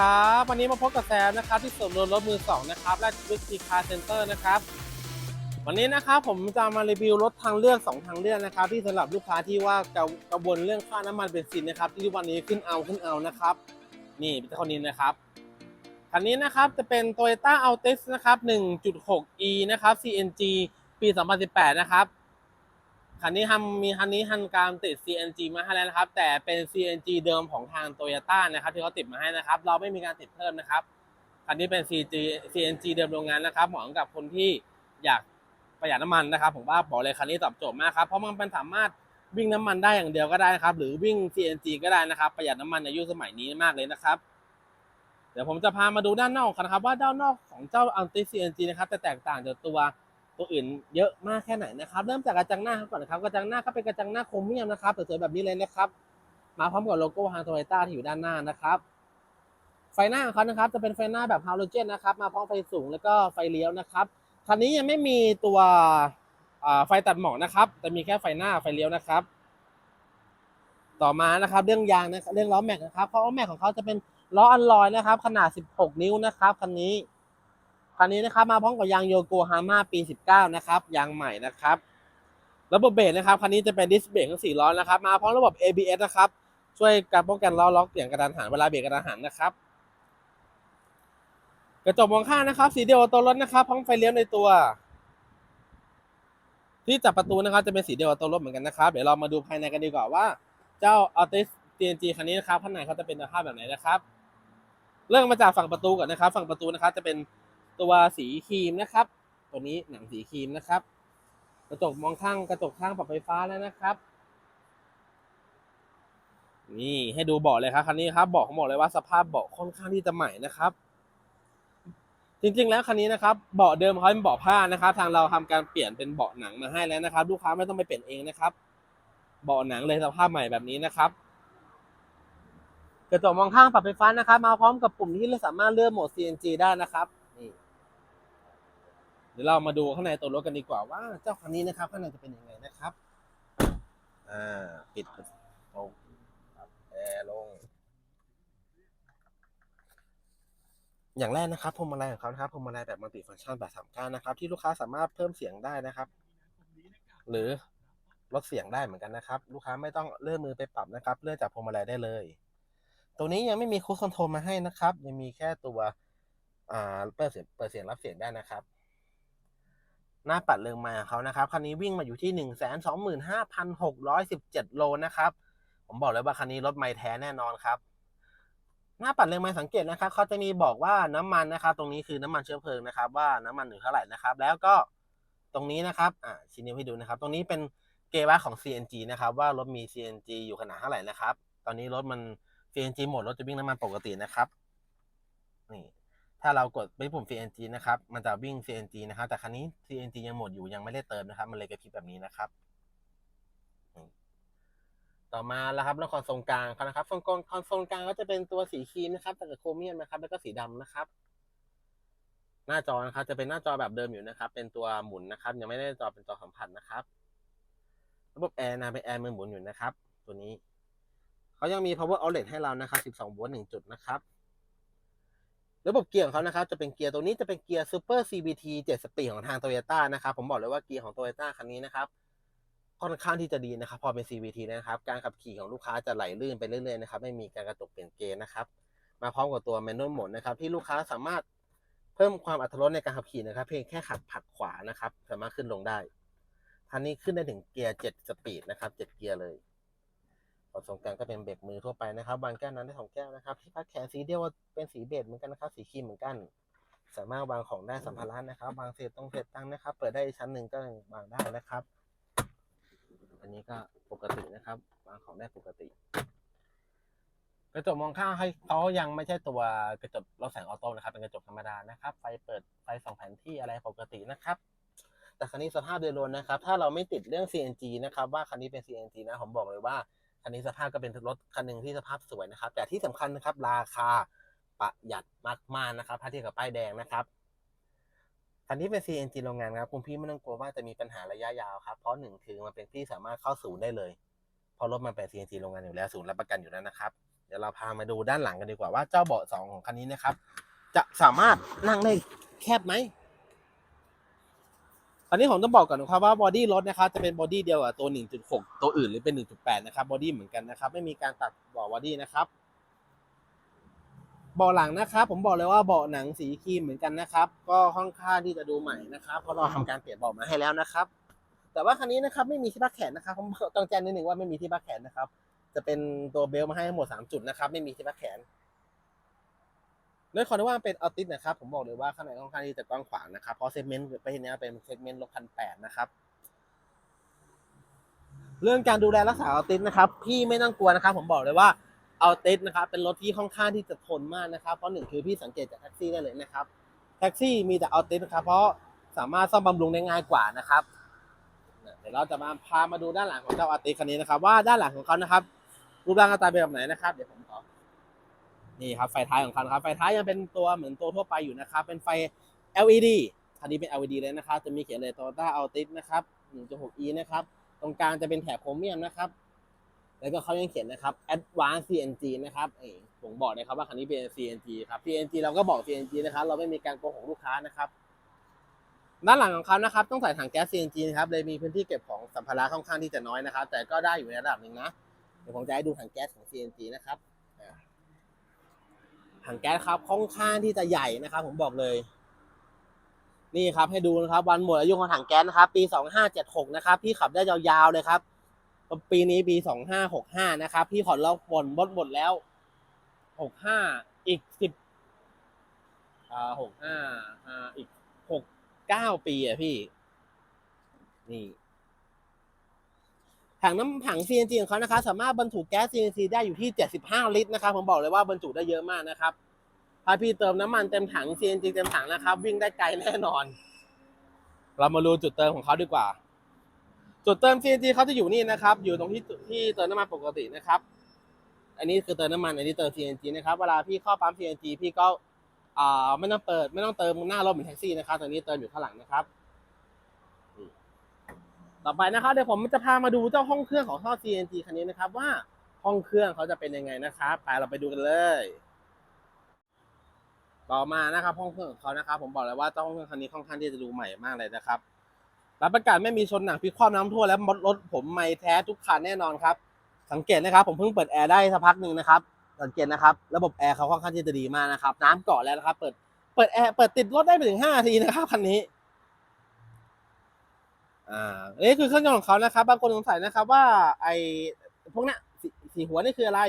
วัสดีครับวันนี้มาพบกับแซมนะครับที่ส่วนรถมือสองนะครับและวิธีคาร์เซ็นเตอร์นะครับวันนี้นะครับผมจะมารีวิวรถทางเลือก 2 ทางเลือกนะครับ ที่สำหรับลูกค้าที่ว่ากระกระวนเรื่องค่าน้ำมันเบนซินนะครับ ที่วันนี้ขึ้นเอาขึ้นเอานะครับ นี่เป็นคนนี้นะครับคันนี้นะครับจะเป็น Toyota Altis นะครับ 1.6e นะครับ CNG ปี 2018 นะครับ คันนี้ทำมีคันนี้ทันการติด CNG มาให้แล้วนะครับ แต่เป็น CNG เดิมของทาง Toyota นะครับที่เขาติดมาให้นะครับ เราไม่มีการติดเพิ่มนะครับคันนี้เป็น CNG CNG เดิมโรงงานนะครับเหมาะกับคนที่อยากประหยัดน้ำมันนะครับผมว่าบอกเลยคันนี้ตอบโจทย์มากครับเพราะมันเป็นสามารถวิ่งน้ำมันได้อย่างเดียวก็ได้นะครับ หรือวิ่ง CNG ก็ได้นะครับ ประหยัดน้ำมันในยุคสมัยนี้มากเลยนะครับ เดี๋ยวผมจะพามาดูด้านนอกกันนะครับ ว่าด้านนอกของเจ้า Anti CNG นะครับจะแตกต่างจากตัว ตัวอื่นเยอะมากแค่ไหนนะครับ เริ่มจากกระจังหน้าครับก่อนนะครับ กระจังหน้าก็เป็นกระจังหน้าโครเมียมนะครับสวยๆแบบนี้เลยนะครับ มาพร้อมกับโลโก้ทางโตโยต้าที่อยู่ด้านหน้านะครับ ไฟหน้าของเขานะครับ จะเป็นไฟหน้าแบบฮาโลเจนนะครับ มาพร้อมไฟสูงแล้วก็ไฟเลี้ยวนะครับ คันนี้ยังไม่มีตัวไฟตัดหมอกนะครับ แต่มีแค่ไฟหน้าไฟเลี้ยวนะครับ ต่อมานะครับ เรื่องยางนะเรื่องล้อแม็กนะครับเพราะล้อแม็กของเขาจะเป็นล้ออัลลอยนะครับ ขนาด 16 นิ้วนะครับคันนี้ คันนี้นะครับมาพร้อมกับยางโยโกฮาม่าปี 19 นะครับยางใหม่นะครับ ระบบเบรกนะครับคันนี้จะเป็นดิสเบรกทั้ง4ล้อนะครับมาพร้อมระบบ ABS นะครับช่วยการป้องกันล้อล็อกอย่างกระดานหันเวลาเบรกกระดานหันนะครับกระจกมองข้างนะครับ สีเดียวตัวรถนะครับพร้อมไฟเลี้ยวในตัว ที่จับประตูนะครับจะเป็นสีเดียวตัวรถเหมือนกันนะครับเดี๋ยวเรามาดูภายในกันดีกว่าว่า เจ้า Altis TNG คันนี้นะครับข้างในเขาจะเป็นสภาพแบบไหนนะครับ เริ่มมาจากฝั่งประตูก่อนนะครับ ฝั่งประตูนะครับจะเป็น ตัวสีครีมนะครับ ตัวนี้หนังสีครีมนะครับ กระจกมองข้างกระจกข้างปรับไฟฟ้าแล้วนะครับ นี่ให้ดูเบาะเลยครับคันนี้ครับเบาะเขาบอกเลยว่าสภาพเบาะค่อนข้างที่จะใหม่นะครับจริงๆแล้วคันนี้นะครับเบาะเดิมเขาเป็นเบาะผ้านะครับ ทางเราทำการเปลี่ยนเป็นเบาะหนังมาให้แล้วนะครับ ลูกค้าไม่ต้องไปเปลี่ยนเองนะครับ เบาะหนังเลยสภาพใหม่แบบนี้นะครับกระจกมองข้างปรับไฟฟ้านะครับ มาพร้อมกับปุ่มที่เราสามารถเลือกโหมด CNG ได้นะครับ ดี๋ยวเรามาดูข้างในตัวรถกันดีกว่าว่าเจ้าคันนี้นะครับข้างในจะเป็นยังไงนะครับอ่าปิดลงปรับแอร์ลง อย่างแรกนะครับพวงมาลัยของเขานะครับพวงมาลัยแบบมัลติฟังก์ชันแบบสามก้านนะครับ ที่ลูกค้าสามารถเพิ่มเสียงได้นะครับ หรือลดเสียงได้เหมือนกันนะครับ ลูกค้าไม่ต้องเลื่อนมือไปปรับนะครับ เลื่อนจากพวงมาลัยได้เลยตรงนี้ยังไม่มีคูดคอนโทรลมาให้นะครับ ยังมีแค่ตัวอ่าเปิดเสียงเปิดเสียงรับเสียงได้นะครับ หน้าปัดเรืองมาของเขานะครับ คันนี้วิ่งมาอยู่ที่หนึ่งแสนสองหมื่นห้าพันหกร้อยสิบเจ็ดโลนะครับ ผมบอกเลยว่าคันนี้รถไม่แท้แน่นอนครับ หน้าปัดเรืองม้สังเกตนะครับเขาจะมีบอกว่าน้ำมันนะครับ ตรงนี้คือน้ำมันเชื้อเพลิงนะครับ ว่าน้ำมันอยู่เท่าไหร่นะครับ แล้วก็ตรงนี้นะครับ อ่าชี้นิ้วให้ดูนะครับ ตรงนี้เป็นเกวัตของ CNG นะครับว่ารถมี CNG อยู่ขนาดเท่าไหร่นะครับ ตอนนี้รถมัน CNG หมดรถจะวิ่งน้ำมันปกตินะครับ นี่ ถ้าเรากดไปปุ่ม CNG นะครับ มันจะวิ่ง CNG นะครับ แต่คันนี้ CNG ยังหมดอยู่ยังไม่ได้เติมนะครับ มันเลยกระพริบแบบนี้นะครับ ต่อมาแล้วครับแล้วคอนโซลกลางนะครับคอนโซลคอนโซลกลางก็จะเป็นตัวสีครีมนะครับแต่กับโครเมียมนะครับ แล้วก็สีดำนะครับ หน้าจอนะครับ จะเป็นหน้าจอแบบเดิมอยู่นะครับ เป็นตัวหมุนนะครับ ยังไม่ได้จอเป็นจอสัมผัสนะครับ ระบบแอร์นะเป็นแอร์มือหมุนอยู่นะครับ ตัวนี้เขายังมี power outlet ให้เรานะครับ 12 โวลต์ 1 จุดนะครับ ระบบเกียร์ของเขานะครับจะเป็นเกียร์ตัวนี้จะเป็นเกียร์ Super CVT 7 สปีดของทาง Toyota นะครับผมบอกเลยว่าเกียร์ของ Toyota คันนี้นะครับค่อนข้างที่จะดีนะครับ พอเป็น CVT นะครับ การขับขี่ของลูกค้าจะไหลลื่นไปเรื่อยๆนะครับไม่มีการกระตุกเปลี่ยนเกียร์นะครับ มาพร้อมกับตัว manual mode นะครับ ที่ลูกค้าสามารถเพิ่มความอัตรสในการขับขี่นะครับ เพียงแค่ขัดผัดขวานะครับ สามารถขึ้นลงได้คันนี้ขึ้นได้ถึงเกียร์ 7 สปีดนะครับ 7 เกียร์เลย ขอส่งกลางก็เป็นเบรกมือทั่วไปนะครับวางแก้วนั้นได้สองแก้วนะครับ ที่พักแขนสีเดียวเป็นสีเบจเหมือนกันนะครับ สีครีมเหมือนกัน สามารถวางของได้สัมภาระนะครับวางเศษต้องเศษตั้งนะครับ เปิดได้ชั้นหนึ่งก็วางได้นะครับ อันนี้ก็ปกตินะครับ วางของได้ปกติ กระจกมองข้างให้เขายังไม่ใช่ตัวกระจกรถแสงออโต้นะครับ เป็นกระจกธรรมดานะครับ ไฟเปิดไฟส่องแผนที่อะไรปกตินะครับแต่คันนี้สภาพโดยรวมนะครับ ถ้าเราไม่ติดเรื่อง CNG นะครับ ว่าคันนี้เป็น CNG นะ ผมบอกเลยว่า คันนี้สภาพก็เป็นรถคันหนึ่งที่สภาพสวยนะครับ แต่ที่สำคัญนะครับ ราคาประหยัดมากๆนะครับถ้าเทียบกับป้ายแดงนะครับคันนี้เป็น CNG โรงงานครับคุณพี่ไม่ต้องกลัวว่าจะมีปัญหาระยะยาวครับ เพราะหนึ่งคือมันเป็นที่สามารถเข้าศูนย์ได้เลยเพราะรถมันเป็น CNG โรงงานอยู่แล้วศูนย์รับประกันอยู่แล้วนะครับ เดี๋ยวเราพามาดูด้านหลังกันดีกว่าว่าเจ้าเบาะสองของคันนี้นะครับ จะสามารถนั่งได้แคบไหม อันนี้ผมต้องบอกก่อนนะครับว่าบอดี้รถนะครับจะเป็นบอดี้เดียวกับตัว 1.6 ตัวอื่นหรือเป็น 1.8 นะครับบอดี้เหมือนกันนะครับ ไม่มีการตัดเบาะบอดี้นะครับเบาะหลังนะครับ ผมบอกเลยว่าเบาะหนังสีครีมเหมือนกันนะครับ ก็ค่อนข้างที่จะดูใหม่นะครับเพราะเราทำการเปลี่ยนเบาะมาให้แล้วนะครับ แต่ว่าคันนี้นะครับไม่มีที่พักแขนนะครับผมต้องแจ้งนิดนึงว่าไม่มีที่พักแขนนะครับ จะเป็นตัวเบลมาให้ทั้งหมดสามจุดนะครับ ไม่มีที่พักแขน ด้วยความที่ว่ามันเป็นออติสนะครับ ผมบอกเลยว่าข้างในค่อนข้างที่จะกว้างขวางนะครับ เพราะเซกเมนต์ไปเนี้เป็นเซกเมนต์รถพันแปดนะครับ เรื่องการดูแลรักษาออติสนะครับ พี่ไม่ต้องกลัวนะครับ ผมบอกเลยว่าออติสนะครับ เป็นรถที่ค่อนข้างที่จะทนมากนะครับ เพราะหนึ่งคือพี่สังเกตจากแท็กซี่ได้เลยนะครับ แท็กซี่มีแต่ออติสนะครับ เพราะสามารถซ่อมบำรุงได้ง่ายกว่านะครับเดี๋ยวเราจะมาพามาดูด้านหลังของเจ้าอาร์ติคันนี้นะครับ ว่าด้านหลังของเขานะครับ รูปร่างหน้าตาเป็นแบบไหนนะครับ เดี๋ยวผม นี่ครับไฟท้ายของเขานครับไฟท้ายยังเป็นตัวเหมือนตัวทั่วไปอยู่นะครับเป็นไฟ LED คันนี้เป็น LED เลยนะครับจะมีเขียนเลย Toyota Altis นะครับ 1.6e นะครับตรงกลางจะเป็นแถบโครเมียมนะครับแล้วก็เขายังเขียนนะครับ Advanced CNG นะครับเอยผมบอกนะครับว่าคันนี้เป็น CNG ครับ CNG เราก็บอก CNG นะครับเราไม่มีการโกหกลูกค้านะครับด้านหลังของเขานะครับต้องใส่ถังแก๊ส CNG นะครับเลยมีพื้นที่เก็บของสัมภาระค่อนข้างที่จะน้อยนะครับ แต่ก็ได้อยู่ในระดับหนึ่งนะเดี๋ยวผมจะให้ดูถังแก๊สของ CNG นะครับ ถังแก๊สครับค่อนข้างที่จะใหญ่นะครับ ผมบอกเลย นี่ครับให้ดูนะครับ วันหมดอายุของถังแก๊สนะครับ ปี2576นะครับพี่ขับได้ยาวๆเลยครับปีนี้ปี2565นะครับ พี่ขอลอกผลบดหมดแล้ว65อีก10อ่า65อ่าอีก6 9ปีอะพี่ นี่ ถังน้ำถัง CNG ของเขานะคะสามารถบรรจุแก๊ส CNG ได้อยู่ที่ 75 ลิตรนะครับผมบอกเลยว่าบรรจุได้เยอะมากนะครับถ้าพี่เติมน้ำมันเต็มถัง CNG เต็มถังนะครับ วิ่งได้ไกลแน่นอน เรามาดูจุดเติมของเขาดีกว่า จุดเติม CNG เขาจะอยู่นี่นะครับ อยู่ตรงที่ที่เติมน้ำมันปกตินะครับ อันนี้คือเติมน้ำมันอันนี้เติม CNG นะครับเวลาพี่เข้าปั๊ม CNG พี่ก็อ่าไม่ต้องเปิด ไม่ต้องเติมหน้ารถเหมือนแท็กซี่นะครับตอนนี้เติมอยู่ข้างหลังนะครับ ต่อไปนะครับเดี๋ยวผมจะพามาดูเจ้าห้องเครื่องของท่อ CNG คันนี้นะครับ ว่าห้องเครื่องเขาจะเป็นยังไงนะครับไปเราไปดูกันเลย ต่อมานะครับ ห้องเครื่องของเขานะครับ ผมบอกเลยว่าเจ้าห้องเครื่องคันนี้ค่อนข้างที่จะดูใหม่มากเลยนะครับรับประกันไม่มีชนหนังพิคว่ำน้ำท่วมและมดรถผมไม่แท้ทุกคันแน่นอนครับ สังเกตนะครับ ผมเพิ่งเปิดแอร์ได้สักพักหนึ่งนะครับ สังเกตนะครับ ระบบแอร์เขาค่อนข้างที่จะดีมากนะครับ น้ำเกาะแล้วนะครับ เปิด เปิดแอร์ เปิดติดรถได้ไปถึงห้านาทีนะครับคันนี้ อ่านนี้คือเครื่องยนต์ของเขานะครับ บางคนสงสัยนะครับว่าไอ้พวกเนี้ยสสีหัวนี่คืออะไร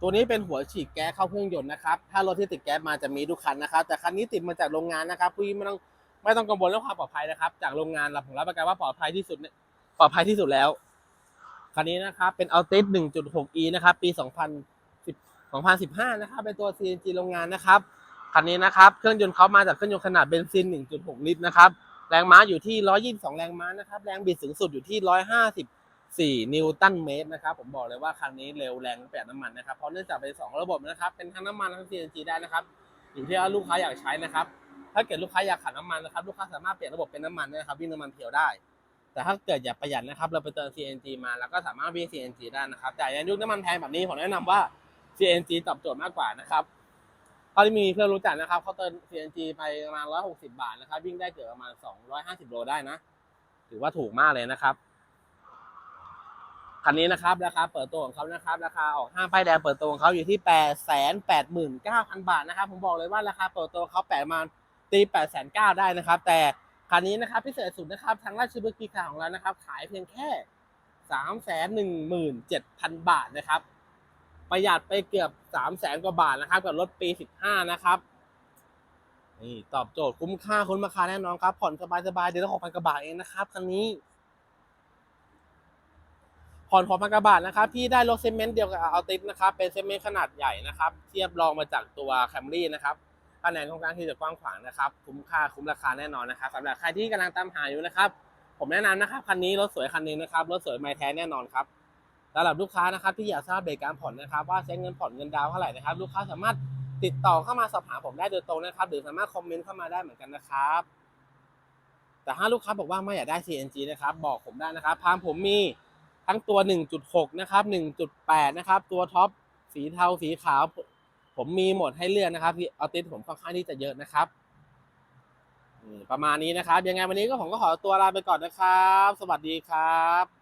ตัวนี้เป็นหัวฉีดแก๊สเข้าเครื่องยนต์นะครับ ถ้ารถที่ติดแก๊สมาจะมีทุกคันนะครับ แต่คันนี้ติดมาจากโรงงานนะครับพี่ไม่ต้องไม่ต้องกังวลเรื่องความปลอดภัยนะครับ จากโรงงานเราผมรับประกันว่าปลอดภัยที่สุดปลอดภัยที่สุดแล้วคันนี้นะครับเป็น Altis 1.6e นะครับปี 2010 2015 นะครับเป็นตัว CNG โรงงานนะครับคันนี้นะครับ เครื่องยนต์เขามาจากเครื่องยนต์ขนาดเบนซิน 1.6 ลิตรนะครับ แรงม้าอยู่ที่ 122 แรงม้านะครับ แรงบิดสูงสุดอยู่ที่ 154 นิวตันเมตรนะครับ ผมบอกเลยว่าคันนี้เร็วแรงประหยัดน้ำมันนะครับ เพราะเนื่องจากเป็นสองระบบนะครับ เป็นทั้งน้ำมันทั้ง CNG ได้นะครับ อยู่ที่ว่าลูกค้าอยากใช้นะครับ ถ้าเกิดลูกค้าอยากขับน้ำมันนะครับ ลูกค้าสามารถเปลี่ยนระบบเป็นน้ำมันนะครับ วิ่งน้ำมันเพียวได้ แต่ถ้าเกิดอยากประหยัดนะครับ เราไปเติม CNG มาแล้วก็สามารถวิ่ง CNG ได้นะครับ แต่ในยุคน้ำมันแพงแบบนี้ผมแนะนำว่า CNG ตอบโจทย์มากกว่านะครับ เขาที่มีเพื่อนรู้จักนะครับเขาเติม CNG ไปประมาณ 160 บาทนะครับ วิ่งได้เกือบประมาณ 250 โลได้นะ ถือว่าถูกมากเลยนะครับ คันนี้นะครับราคาเปิดตัวของเขานะครับ ราคาออกห้างป้ายแดงเปิดตัวของเขาอยู่ที่ 8 8 9 0 0 0 บาทนะครับ ผมบอกเลยว่าราคาเปิดตัวเขาแปดมาตี8 9 0 0ได้นะครับ แต่คันนี้นะครับพิเศษสุดนะครับทางราชบุรีคาของเรานะครับ ขายเพียงแค่ 3 1 7 0 0 0 บาทนะครับ ประหยัดไปเกือบ3 0 0แสนกว่าบาทนะครับ กับรถปี 15 นะครับนี่ตอบโจทย์คุ้มค่าคุ้มราคาแน่นอนครับ ผ่อนสบายๆเดือนละหกพันกว่าบาทเองนะครับคันนี้ ผ่อนหกพันกว่าบาทนะครับ พี่ได้รถเซมเมนต์เดียวกับเอัลติสนะครับ เป็นเซมเมนต์ขนาดใหญ่นะครับ เทียบรองมาจากตัวแคมรี่นะครับคะแนนค่อนข้างที่จะกว้างขวางนะครับ คุ้มค่าคุ้มราคาแน่นอนนะครับสำหรับใครที่กำลังตามหาอยู่นะครับ ผมแนะนำนะครับคันนี้รถสวยคันนี้นะครับรถสวยไม่แท้แน่นอนครับ สำหรับลูกค้านะครับที่อยากทราบเบรกการผ่อนนะครับว่าใช้เงินผ่อนเงินดาวเท่าไหร่นะครับลูกค้าสามารถติดต่อเข้ามาสอบถามผมได้โดยตรงนะครับ หรือสามารถคอมเมนต์เข้ามาได้เหมือนกันนะครับ แต่ถ้าลูกค้าบอกว่าไม่อยากได้ CNG นะครับบอกผมได้นะครับทางผมมีทั้งตัว 1.6 นะครับ 1.8 นะครับ ตัวท็อปสีเทาสีขาว ผมมีหมดให้เลือกนะครับพี่ออติสผมค่อนข้างที่จะเยอะนะครับประมาณนี้นะครับ ยังไงวันนี้ก็ผมก็ขอตัวลาไปก่อนนะครับ สวัสดีครับ